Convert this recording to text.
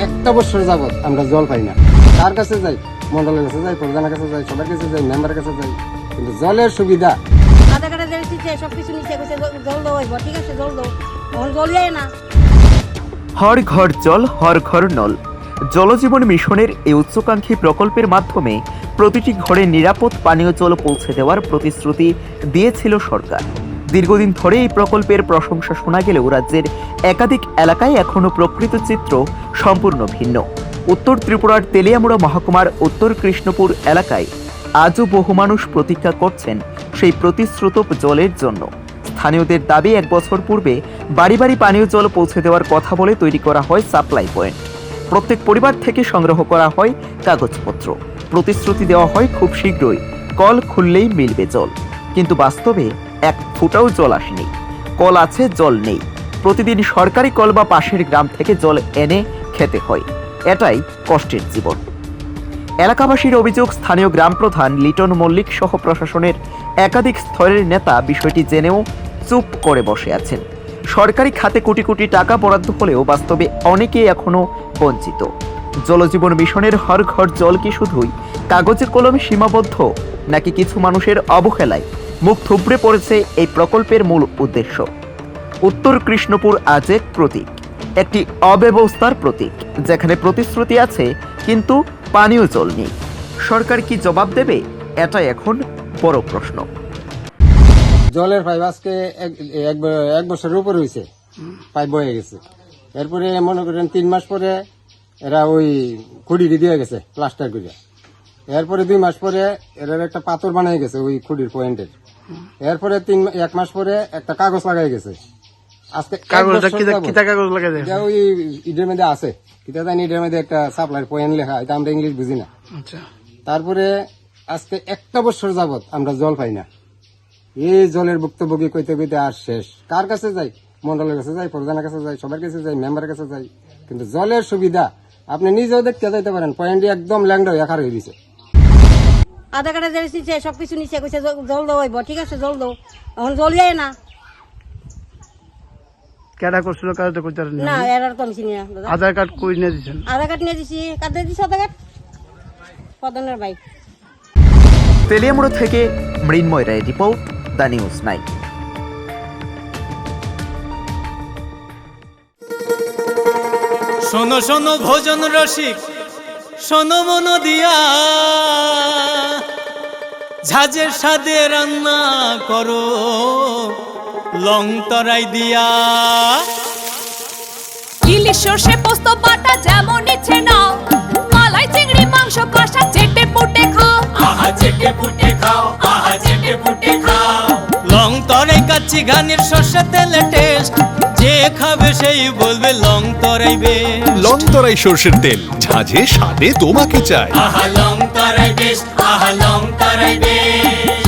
একটা বছর যাবত আমরা জল পাই না। তার কাছে যাই? মন্ডলের কাছে যাই প্রধানের কাছে যাই সবার কাছে যাই মেম্বারের কাছে যাই। কিন্তু জলের সুবিধা? আধার কার্ডে যে দিচ্ছে সব কিছু নিচে কইছে জল- জল ঠিক আছে? জল দাও। এখন জল যায় না। হর ঘর জল হর ঘর নল। জলজীবন মিশনের এই উচ্চাকাঙ্ক্ষী প্রকল্পের মাধ্যমে প্রতিটি ঘরে নিরাপদ পানীয় জল পৌঁছে দেওয়ার প্রতিশ্রুতি দিয়েছিল সরকার। দীর্ঘদিন ধরে এই প্রকল্পের প্রশংসা শোনা গেলেও রাজ্যের একাধিক এলাকায় এখনও প্রকৃত চিত্র সম্পূর্ণ ভিন্ন। উত্তর ত্রিপুরার তেলিয়ামুড়া মহকুমার উত্তর কৃষ্ণপুর এলাকায় আজও বহু মানুষ প্রতীক্ষা করছেন সেই প্রতিশ্রুত জলের জন্য। স্থানীয়দের দাবি, এক বছর পূর্বে বাড়ি বাড়ি পানীয় জল পৌঁছে দেওয়ার কথা বলে তৈরি করা হয় সাপ্লাই পয়েন্ট। প্রত্যেক পরিবার থেকে সংগ্রহ করা হয় কাগজপত্র। প্রতিশ্রুতি দেওয়া হয় খুব শীঘ্রই। কল খুললেই মিলবে জল। কিন্তু বাস্তবে এক ফুটাও জল আসেনি। কল আছে, জল নেই। প্রতিদিন সরকারি কল বা পাশের গ্রাম থেকে জল এনে খেতে হয়। এটাই কষ্টের জীবন। এলাকাবাসীর অভিযোগ, স্থানীয় গ্রাম প্রধান লিটন মল্লিক সহ প্রশাসনের একাধিক স্তরের নেতা বিষয়টি জেনেও চুপ করে বসে আছেন। সরকারি খাতে কোটি কোটি টাকা বরাদ্দ হলেও বাস্তবে অনেকেই এখনও বঞ্চিত। জলজীবন মিশনের হর ঘর জল কি শুধুই কাগজের কলমে সীমাবদ্ধ, নাকি কিছু মানুষের অবহেলায়? মুখ থুবড়ে পড়েছে এই প্রকল্পের মূল উদ্দেশ্য। উত্তর কৃষ্ণপুর আজ এক প্রতীক, একটি অব্যবস্থার প্রতীক, যেখানে প্রতিশ্রুতি আছে, কিন্তু পানীয় জল নেই। সরকার কি জবাব দেবে? এটা এখন বড় প্রশ্ন। জলের পাইপ আজকে এক- বছরের উপর হয়েছে পাইপ বয়ে গেছে। এরপরে মনে করেন তিন মাস পরে এরা ওই খুঁড়ি দিয়ে গেছে, প্লাস্টার করে এরপরে দুই মাস পরে এরা একটা পাথর বানিয়ে গেছে ওই খুঁড়ির পয়েন্টের। এরপরে তিন এক মাস পরে একটা কাগজ লাগাই গেছে। আজকে কাগজটা কাগজ লাগাই ওই ইটের মধ্যে আছে। কিতা জানি ইটের মধ্যে একটা সাপ্লাই পয়েন্ট লেখা এটা আমরা ইংলিশ বুঝি না। আচ্ছা। তারপরে আজকে একটা বছর যাবত আমরা জল পাই না। এই জলের ভুক্তভোগী কইতে কইতে আর শেষ। কার কাছে যাই? মন্ডলের কাছে যাই প্রধানের কাছে যাই সবার কাছে যাই মেম্বারের কাছে যাই। কিন্তু জলের সুবিধা আপনি নিজেও দেখতে যাইতে পারেন পয়েন্টটি একদম ল্যাংড হয়ে একার হয়ে গেছে। আধার কার্ডে যে দিচ্ছে সব কিছু নিচে কইছে জল- জল দাও হইব ঠিক আছে জল দাও। এখন জল যায় না। কেডা করছিল কাজটা করতে না এর আর তো আমি চিনি না দাদা। আধার কার্ড কই নিয়ে দিচ্ছেন আধার কার্ড নিয়ে দিছি। কার্ড দিছি আধার কার্ড? প্রধানের বাইক তেলিয়ামুড়া থেকে Mrinmoy Roy report the news nine. শোনো শোনো ভোজন রসিক শোনো মন দিয়া। ঝাঁঝের সাদে রান্না করো লং তরাই দিয়া। ইলিশ সর্ষে পোস্ত বাটা যেমন ইচ্ছে নাও মালাই চিংড়ি মাংস কষা চেটে পুটে খাও। আহা চেটে ফুটে খাও আহা চেটে ফুটে খাও। লং তরাই কাচ্চি ঘানির সর্ষে তেলে টেস্ট যে খাবে সেই বলবে লং তরাইবে লং তরাই সর্ষের তেল। ঝাঁঝে স্বাদে তোমাকে চাই। আহা লং তরাই বেশ আহা লং তরাই বেশ